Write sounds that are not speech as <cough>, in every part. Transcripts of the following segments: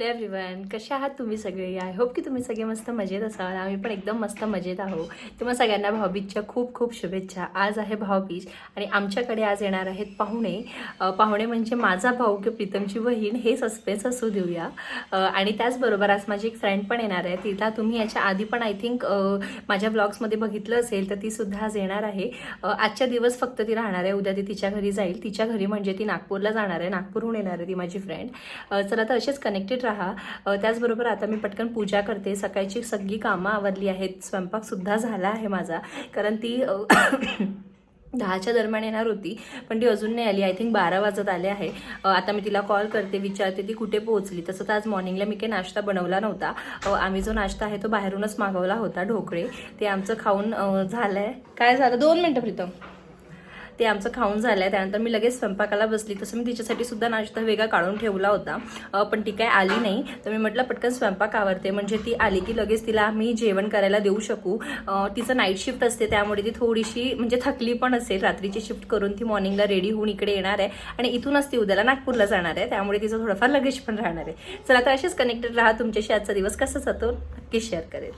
Hello everyone कसे आहात तुम्ही सगळे? आय होप की तुम्ही सगळे मस्त मजेत असाल. आम्ही पण एकदम मस्त मजेत आहोत. तुम्हा सगळ्यांना भाऊबीजच्या खूप खूप शुभेच्छा. आज आहे भाऊबीज आणि आमच्याकडे आज येणार आहेत पाहुणे. पाहुणे म्हणजे माझा भाऊ किंवा प्रीतमची बहीण. हे सस्पेन्स असू देऊया. आणि त्याचबरोबर आज माझी एक फ्रेंड पण येणार आहे. तिला तुम्ही याच्या आधी पण आय थिंक माझ्या ब्लॉग्समध्ये बघितलं असेल तर ती सुद्धा आज येणार आहे. आजच्या दिवस फक्त ती राहणार आहे. उद्या ती तिच्या घरी जाईल. तिच्या घरी म्हणजे ती नागपूरला जाणार आहे. नागपूरहून येणार आहे ती माझी फ्रेंड चला तर असेच कनेक्टेड राहा. त्याचबरोबर आता मी पटकन पूजा करते. सकाळची सगळी कामं आवरली आहेत. स्वयंपाकसुद्धा झाला आहे माझा. कारण ती <coughs> दहाच्या दरम्यान येणार होती पण ती अजून नाही आली. आय थिंक बारा वाजत आले आहे. आता मी तिला कॉल करते विचारते ती कुठे पोहोचली? तसं तर आज मॉर्निंगला मी काही नाश्ता बनवला नव्हता. आम्ही जो नाश्ता आहे तो बाहेरूनच मागवला होता ढोकळे. ते आमचं खाऊन झालं आहे काय झालं? दोन मिनटं प्रीतम. ते आमचं खाऊन झालं आहे त्यानंतर मी लगेच स्वयंपाकाला बसली. तसं मी तिच्यासाठी सुद्धा नाश्ता वेगळा काढून ठेवला होता. पण ती काय आली नाही. तर मी म्हटलं पटकन स्वयंपाक आवरते. म्हणजे ती आली की लगेच तिला आम्ही जेवण करायला देऊ शकू. तिचं नाईट शिफ्ट असते. त्यामुळे ती थोडीशी म्हणजे थकली पण असेल. रात्रीची शिफ्ट करून ती मॉर्निंगला रेडी होऊन इकडे येणार आहे. आणि इथूनच ती उद्याला नागपूरला जाणार आहे. त्यामुळे तिचं थोडंफार लगेच पण राहणार आहे. चला तर असेच कनेक्टेड राहा. तुमच्याशी आजचा दिवस कसा जातो नक्की शेअर करेल.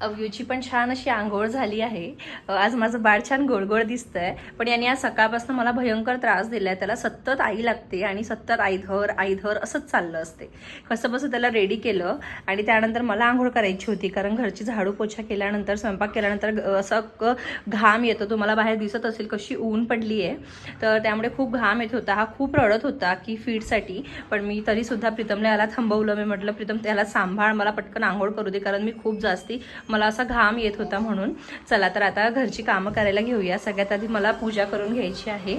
अव्यूची पण छान अशी आंघोळ झाली आहे. आज माझं बाळ छान गोडगोड दिसतंय. पण याने आज सकाळपासून मला भयंकर त्रास दिलाय. त्याला सतत आई लागते आणि सतत आईधर आईधर असंच चाललं असते. कसं बसं त्याला रेडी केलं आणि त्यानंतर मला आंघोळ करायची होती. कारण घरची झाडू पोछा केल्यानंतर स्वयंपाक केल्यानंतर असं घाम येतो. तुम्हाला बाहेर दिसत असेल. कशी ऊन पडली आहे तर त्यामुळे खूप घाम येत होता. हा खूप रडत होता की फीडसाठी पण मी तरीसुद्धा प्रीतमला याला थांबवलं. मी म्हटलं प्रीतम त्याला सांभाळ. मला पटकन आंघोळ करू दे. कारण मी खूप जास्ती मला असा घाम येत होता म्हणून. चला तर आता घरची कामं करायला घेऊया. सगळ्यात आधी मला पूजा करून घ्यायची आहे.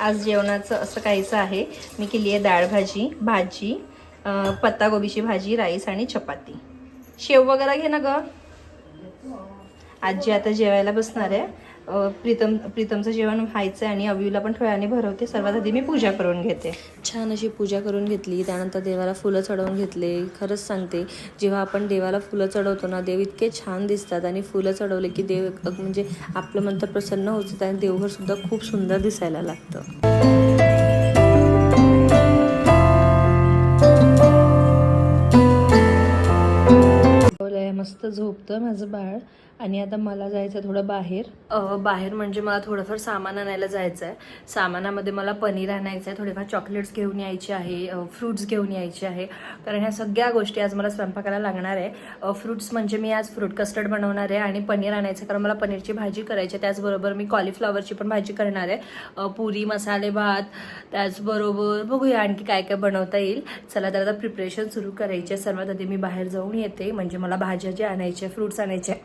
आज जेवणाचं असं काहीचं आहे. मी केली आहे डाळ भाजी भाजी पत्तागोबीची भाजी राईस आणि चपाती. शेव वगैरे घे ना ग. आजी आता जेवायला बसणार आहे. प्रीतम प्रीतमचं जेवण व्हायचं आहे आणि अवीला पण थोड्याने भरवते. सर्वात आधी मी पूजा करून घेते. छान अशी पूजा करून घेतली. त्यानंतर देवाला फुलं चढवून घेतले. खरंच सांगते जेव्हा आपण देवाला फुलं चढवतो ना देव इतके छान दिसतात आणि फुलं चढवले की देव म्हणजे आपलं मंत्र प्रसन्न होतं आणि देवघरसुद्धा खूप सुंदर दिसायला लागतं. मस्त झोपतं माझं बाळ. आणि आता मला जायचं आहे थोडं बाहेर. बाहेर म्हणजे मला थोडंफार सामान आणायला जायचं आहे सामानामध्ये मला पनीर आणायचं आहे थोडेफार चॉकलेट्स घेऊन यायचे आहे फ्रूट्स घेऊन यायचे आहे. कारण ह्या सगळ्या गोष्टी आज मला स्वयंपाकाला लागणार आहे. फ्रूट्स म्हणजे मी आज फ्रूट कस्टर्ड बनवणार आहे आणि पनीर आणायचं आहे, कारण मला पनीरची भाजी करायची आहे. त्याचबरोबर मी कॉलीफ्लॉवरची पण भाजी करणार आहे. पुरी मसाले भात त्याचबरोबर बघूया आणखी काय काय बनवता येईल. चला तर आता प्रिपरेशन सुरू करायचे सर्वात आधी मी बाहेर जाऊन येते. म्हणजे मला भाज्या जे आणायचे फ्रूट्स आणायचे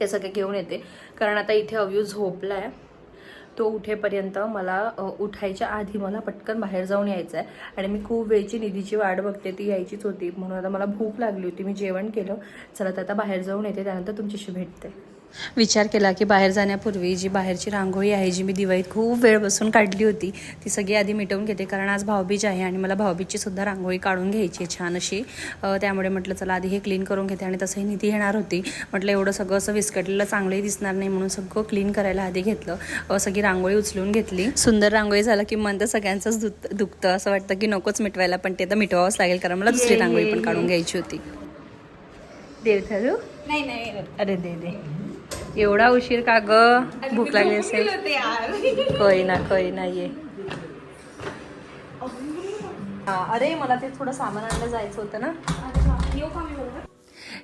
ते सगळे घेऊन येते. कारण आता इथे अव्यू झोपला आहे तो उठेपर्यंत मला उठायच्या आधी मला पटकन बाहेर जाऊन यायचं आहे आणि मी खूप वेळची निधीची वाट बघते ती यायचीच होती. म्हणून आता मला भूक लागली होती. मी जेवण केलं. चला तर आता बाहेर जाऊन येते. त्यानंतर तुमच्याशी भेटते. विचार केला की बाहेर जाण्यापूर्वी जी बाहेरची रांगोळी आहे जी मी दिवाळीत खूप वेळ बसून काढली होती ती सगळी आधी मिटवून घेते. कारण आज भाऊबीज आहे आणि मला भाऊबीजची सुद्धा रांगोळी काढून घ्यायची आहे छान अशी. त्यामुळे म्हटलं चला आधी हे क्लीन करून घेते. आणि तसंही निधी येणार होती. म्हटलं एवढं सगळं असं विस्कटलेलं चांगलंही दिसणार नाही म्हणून सगळं क्लीन करायला आधी घेतलं. सगळी रांगोळी उचलून घेतली. सुंदर रांगोळी झालं की मन तर सगळ्यांचंच दुख दुखतं. असं वाटतं की नकोच मिटवायला पण ते तर मिटवावंच लागेल कारण मला दुसरी रांगोळी पण काढून घ्यायची होती. देव ठरू नाही नाही. अरे दे दे. एवढा उशीर का ग? भूक लागली असेल. <laughs> कोई ना कोई ना ये. हा, अरे मला ते थोडं सामान आणायला जायचं होतं ना.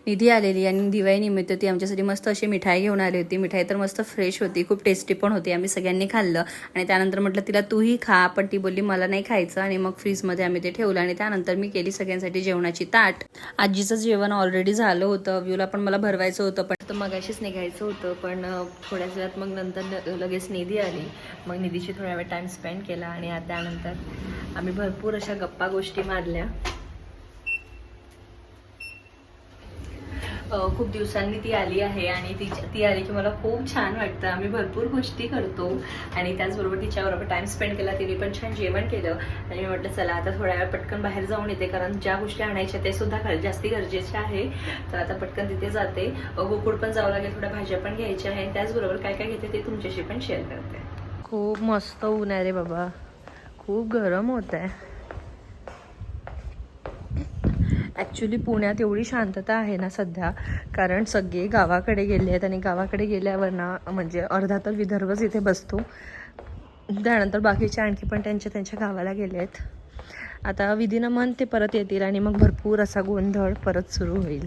निधी आलेली आणि दिवाळी निमित्त ती आमच्यासाठी मस्त अशी मिठाई घेऊन आली होती. मिठाई तर मस्त फ्रेश होती खूप टेस्टी पण होती. आम्ही सगळ्यांनी खाल्लं आणि त्यानंतर म्हटलं तिला तूही खा. पण ती बोलली मला नाही खायचं. आणि मग फ्रीजमध्ये आम्ही ते ठेवलं आणि त्यानंतर मी केली सगळ्यांसाठी जेवणाची ताट. आजीचं जेवण ऑलरेडी झालं होतं. व्ह्यूला पण मला भरवायचं होतं पण तर मग अशीच निघायचं होतं पण थोड्याच वेळात मग नंतर लगेच निधी आली. मग निधीशी थोड्या वेळ टाईम स्पेंड केला आणि त्यानंतर आम्ही भरपूर अशा गप्पा गोष्टी मारल्या. खूप दिवसांनी ती आली आहे आणि ती ती आली की मला खूप छान वाटतं. आम्ही भरपूर गोष्टी करतो आणि त्याचबरोबर तिच्याबरोबर टाइम स्पेंड केला तिने पण छान जेवण केलं. आणि मी म्हटलं चला आता थोड्या वेळ पटकन बाहेर जाऊन येते कारण ज्या गोष्टी आणायच्या ते सुद्धा जास्ती गरजेच्या आहे. तर आता पटकन तिथे जाते. गोकुळ पण जावं लागेल थोड्या भाज्या पण घ्यायच्या आहे आणि त्याचबरोबर काय काय घेते ते तुमच्याशी पण शेअर करते. खूप मस्त ऊन आहे रे बाबा. खूप गरम होत आहे ॲक्च्युली पुण्यात एवढी शांतता आहे ना सध्या. कारण सगळे गावाकडे गेले आहेत आणि गावाकडे गेल्यावर ना म्हणजे अर्धा तर विदर्भच इथे बसतो. त्यानंतर बाकीचे आणखी पण त्यांच्या त्यांच्या गावाला गेले आहेत. आता विधीनं मन ते परत येतील आणि मग भरपूर असा गोंधळ परत सुरू होईल.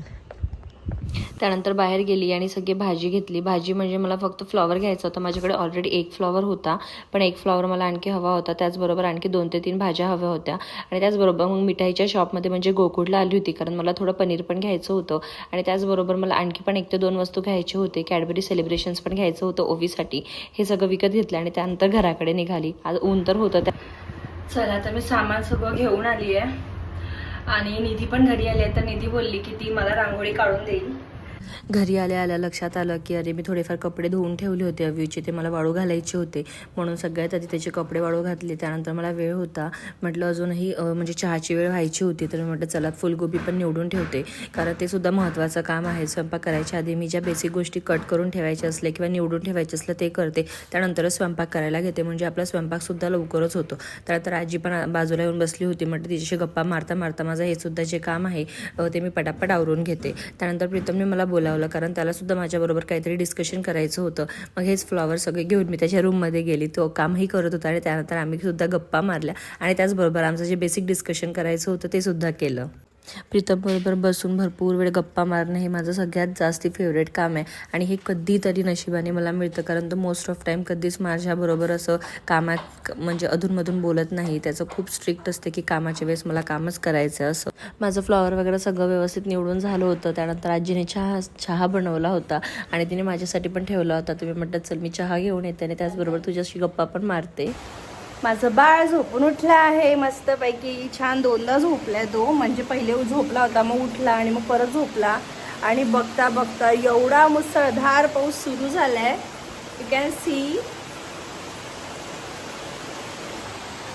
त्यानंतर बाहेर गेली आणि सगळी भाजी घेतली. भाजी म्हणजे मला फक्त फ्लॉवर घ्यायचा होता. माझ्याकडे ऑलरेडी एक फ्लॉवर होता. पण एक फ्लॉवर मला आणखी हवा होता. त्याचबरोबर आणखी दोन ते तीन भाज्या हव्या होत्या. आणि त्याचबरोबर मग मिठाईच्या शॉपमध्ये म्हणजे गोकुळला आली होती. कारण मला थोडं पनीर पण घ्यायचं होतं. आणि त्याचबरोबर मला आणखी पण एक ते दोन वस्तू घ्यायची होते. कॅडबरी सेलिब्रेशन्स पण घ्यायचं होतं ओवीसाठी. हे सगळं विकत घेतलं आणि त्यानंतर घराकडे निघाली. आज ऊन तर होतं त्या चला आता मी सामान सगळं घेऊन आली आहे आणि निधी पण घरी आली आहे तर निधी बोलली की ती मला रांगोळी काढून देईल. घरी आल्या आल्या लक्षात आलं की अरे मी थोडेफार कपडे धुवून ठेवले होते अव्यूचे ते मला वाळू घालायचे होते. म्हणून सगळ्यात आधी त्याचे कपडे वाळू घातले. त्यानंतर मला वेळ होता. म्हटलं अजूनही म्हणजे चहाची वेळ व्हायची होती तर म्हटलं चला फुलगोबी पण निवडून ठेवते. कारण ते सुद्धा महत्त्वाचं काम आहे. स्वयंपाक करायच्या आधी मी ज्या बेसिक गोष्टी कट करून ठेवायच्या असल्या किंवा निवडून ठेवायचे असलं ते करते. त्यानंतरच स्वयंपाक करायला घेते. म्हणजे आपला स्वयंपाकसुद्धा लवकरच होतो. त्यानंतर आजी पण बाजूला येऊन बसली होती. म्हटलं तिच्याशी गप्पा मारता मारता माझं हे सुद्धा जे काम आहे ते मी पटापट आवरून घेते. त्यानंतर प्रीतमने मला बोलावलं. कारण त्याला सुद्धा माझ्याबरोबर काहीतरी डिस्कशन करायचं होतं. मग हेच फ्लॉवर सगळे घेऊन मी त्याच्या रूममध्ये गेली. तो कामही करत होता आणि त्यानंतर आम्ही सुद्धा गप्पा मारल्या. आणि त्याचबरोबर आमचं जे बेसिक डिस्कशन करायचं होतं ते सुद्धा केलं. प्रीतमबरोबर बसून भरपूर वेळ गप्पा मारणं हे माझं सगळ्यात जास्ती फेवरेट काम आहे. आणि हे कधीतरी नशिबाने मला मिळतं कारण तो मोस्ट ऑफ टाईम कधीच माझ्याबरोबर असं कामात म्हणजे अधूनमधून बोलत नाही. त्याचं खूप स्ट्रिक्ट असते की कामाच्या वेळेस मला कामच करायचं असं. माझं फ्लॉवर वगैरे सगळं व्यवस्थित निवडून झालं होतं. त्यानंतर आजीने चहा चहा बनवला होता आणि तिने माझ्यासाठी पण ठेवला होता. तुम्ही म्हटलं चल मी चहा घेऊन येते आणि त्याचबरोबर तुझ्याशी गप्पा पण मारते. माझं बाळ झोपून उठलं आहे. मस्तपैकी छान दोनदा झोपलाय तो. म्हणजे पहिले झोपला होता मग उठला आणि मग परत झोपला. आणि बघता बघता एवढा मुसळधार पाऊस सुरू झालाय. यू कॅन सी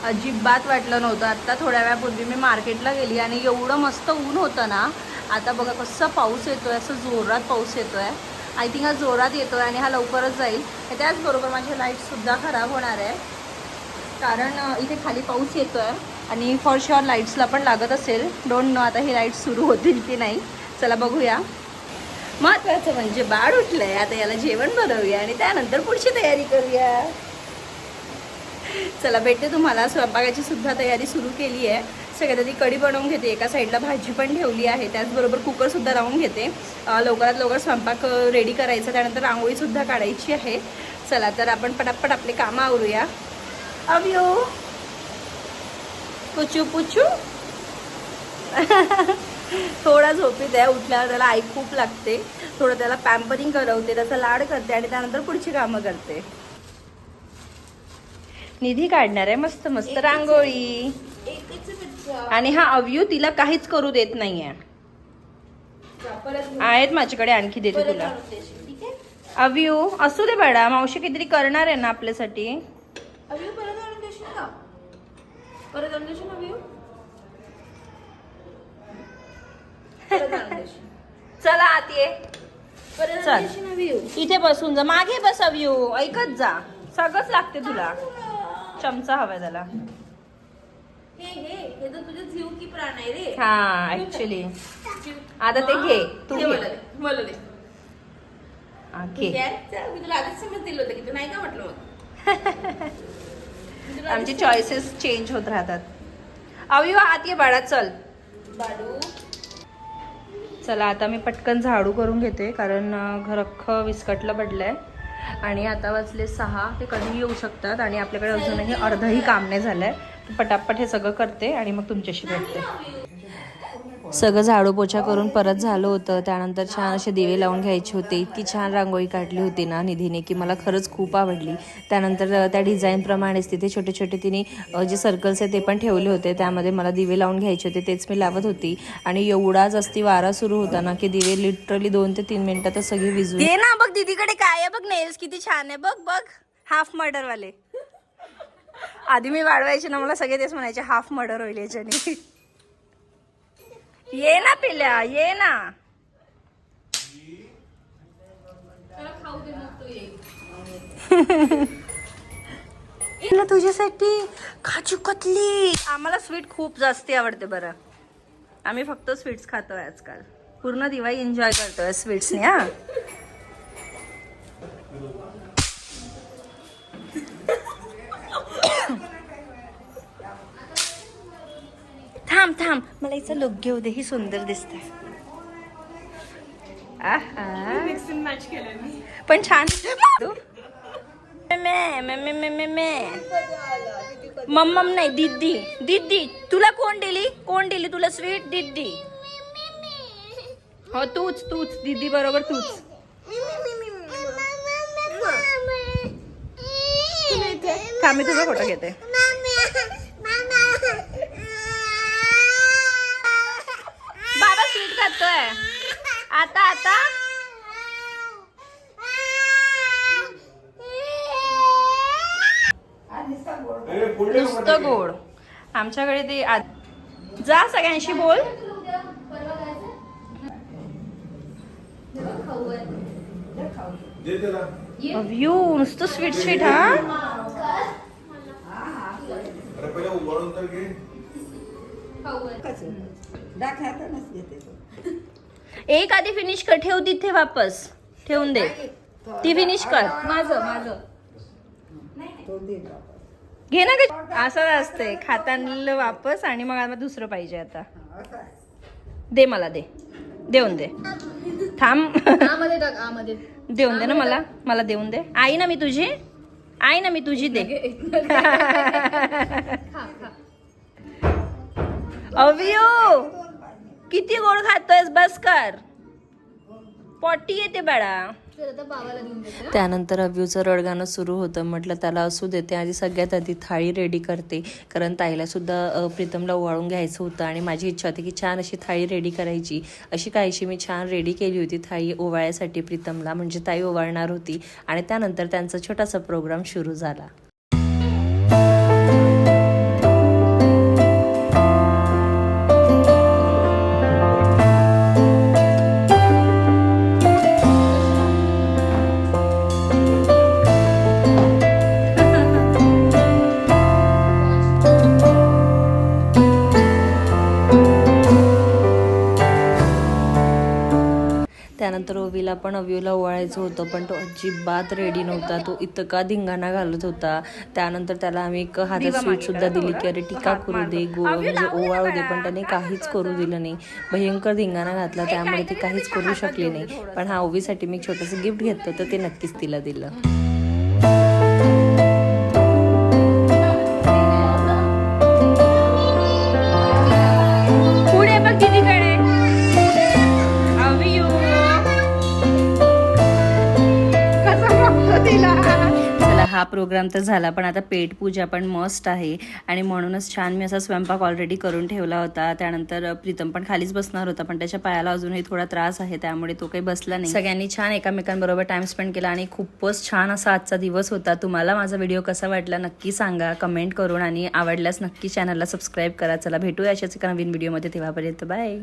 अजिबात वाटलं नव्हतं. आत्ता थोड्या वेळापूर्वी मी मार्केटला गेली आणि एवढं मस्त ऊन होतं ना. आता बघा कसं पाऊस येतोय असं जोरात पाऊस येतोय. आय थिंक हा जोरात येतोय आणि हा लवकरच जाईल. त्याचबरोबर माझे लाईटसुद्धा खराब होणार आहे. कारण इथे खाली पाऊस येतो आहे आणि फॉर शुअर लाईट्सला पण लागत असेल. डोंट नो आता हे लाईट्स सुरू होतील की नाही. चला बघूया. महत्वाचं म्हणजे बाळ उठलंय. आता याला जेवण बनवूया आणि त्यानंतर पुढची तयारी करूया. चला भेटते तुम्हाला. स्वयंपाकाची सुद्धा तयारी सुरू केली आहे. सगळ्यात आधी कढी बनवून घेते. एका साईडला भाजी पण ठेवली आहे. त्याचबरोबर कुकरसुद्धा लावून घेते. लवकरात लवकर स्वयंपाक रेडी करायचा. त्यानंतर रांगोळीसुद्धा काढायची आहे. चला तर आपण पटापट आपले कामं आवरूया. अवियो पुचू पुचू थोडा झोपीत आहे उठल्यावर त्याला आई खूप लागते. थोडं त्याला पॅम्परिंग करवते त्याचा लाड करते आणि त्यानंतर पुढची कामं करते. निधी काढणार आहे मस्त मस्त रांगोळी. आणि हा अवयू तिला काहीच करू देत नाहीये. आहेत माझ्याकडे आणखी देते तुला. अवयू असू दे बाळा मावशी काहीतरी करणार आहे ना आपल्यासाठी अभियू परत आणून देशील का परत आणून देशील देशील चला आत ये. परत चल. आणून देशील अभियू इथे बसून जा. मागे बस अवयू ऐकत जा. सगळंच लागते तुला. चमचा हवाय त्याला. हे घे हे तर तुझे जीव की प्राण आहे रे. हा ऍक्च्युली आता ते घे. तू हे घे. मला दे. मला दे. हा, घे. आहे मी तुला आधीच समज दिलं होतं की तू नाही का म्हटलं मग? <laughs> आमचे चॉईसेस चेंज होत राहतात. अवयू आत ये बाळा चल. चला आता मी पटकन झाडू करून घेते कारण अं, घर अख्खं विस्कटलं पडलंय. आणि आता वाजले सहा ते कधी येऊ शकतात आणि आपल्याकडे अजूनही अर्धही काम नाही झालंय. पटापट हे सगळं करते आणि मग तुमच्याशी भेटते. सगळं झाडू पोछा करून परत झालं होतं. त्यानंतर छान असे दिवे लावून घ्यायचे होते. इतकी छान रांगोळी काढली होती ना निधीने की मला खरंच खूप आवडली. त्यानंतर त्या डिझाईनप्रमाणेच तिथे छोटे छोटे तिने जे सर्कल्स आहे ते पण ठेवले होते. त्यामध्ये मला दिवे लावून घ्यायचे होते तेच मी लावत होती. आणि एवढा जास्ती वारा सुरू होता ना की दिवे लिटरली दोन ते तीन मिनिटातच सगळी विजू ये ना बघ दीदीकडे काय आहे बघ नेल्स किती छान आहे बघ बघ. हाफ मर्डर वाले. आधी मी वाढवायचे ना मला सगळे तेच म्हणायचे हाफ मर्डर होईल याच्याने ये ना पिल्या ये ना. तुझ्यासाठी काजू कतली. आम्हाला स्वीट खूप जास्ती आवडते बरं. आम्ही फक्त स्वीट्स खातोय आजकाल. पूर्ण दिवाळी एन्जॉय करतोय स्वीट्सने हा. थांब थांब. मला हिचं लुक घेऊ दे ही सुंदर दिसते पण छान. मम्मम नाही दिदी दिदी तुला कोण दिली? कोण दिली तुला स्वीट? दिदी हो तूच तूच. दिदी बरोबर तूच. का मी तुझा फोटो घेते. खातोय आता आता? नुसतं गोड. आमच्याकडे ते आ- जा सगळ्यांशी बोल. व्यू नुसतं स्वीट स्वीट हा? अरे पहिले उभारून तर घे. एक आधी फिनिश कर ठेव तिथे वापस. ठेवून दे. ती फिनिश कर. माझं माझं. घे ना ग. असं असतंय. खाताना वापस आणि मग आम्हाला दुसरं पाहिजे आता. दे मला दे. देऊन दे. थांब. देऊन दे ना मला. मला देऊन दे. आई ना मी तुझी? आई ना मी तुझी दे. <laughs> अवियो! किती गोड खातोयस? बस कर. पॉटी येते बाळा. त्यानंतर अव्यूचं रडगाणं सुरू होतं. म्हटलं त्याला असू देते आधी सगळ्यात आधी थाळी रेडी करते. कारण ताईला सुद्धा प्रीतमला ओवाळून घ्यायचं होतं आणि माझी इच्छा होती की छान अशी थाळी रेडी करायची. अशी काहीशी मी छान रेडी केली होती थाळी ओवाळ्यासाठी प्रीतमला. म्हणजे ताई ओवाळणार होती. आणि त्यानंतर त्यांचा छोटासा प्रोग्राम सुरू झाला. ओवीला पण अव्यूला ओवाळायचं होतं पण तो अजिबात रेडी नव्हता. तो इतका धिंगाणा घालत होता. त्यानंतर त्याला आम्ही एक हातात स्वीट सुद्धा दिली की अरे टीका करू दे गो म्हणजे ओवाळू दे पण त्याने काहीच करू दिलं नाही. भयंकर धिंगाणा घातला त्यामुळे ती काहीच करू शकली नाही. पण हा ओवीसाठी मी छोटंसं गिफ्ट घेतलं तर ते नक्कीच तिला दिलं. हा प्रोग्राम तर झाला पण आता पेट पूजा पण मस्ट आहे. आणि म्हणूनच छान मी असा स्वयंपाक ऑलरेडी करून ठेवला होता. त्यानंतर प्रीतम पण खालीच बसणार होता पण त्याच्या पायाला अजूनही थोडा त्रास आहे त्यामुळे तो काही बसला नाही. सगळ्यांनी छान एकामेकांबरोबर टाइम स्पेंड केला आणि खूपच छान असा आजचा दिवस होता. तुम्हाला माझा व्हिडिओ कसा वाटला नक्की सांगा. कमेंट करून आणि आवडल्यास नक्की चॅनलला सबस्क्राईब करा. चला भेटूया अशाच एका नवीन व्हिडिओमध्ये तेव्हापर्यंत बाय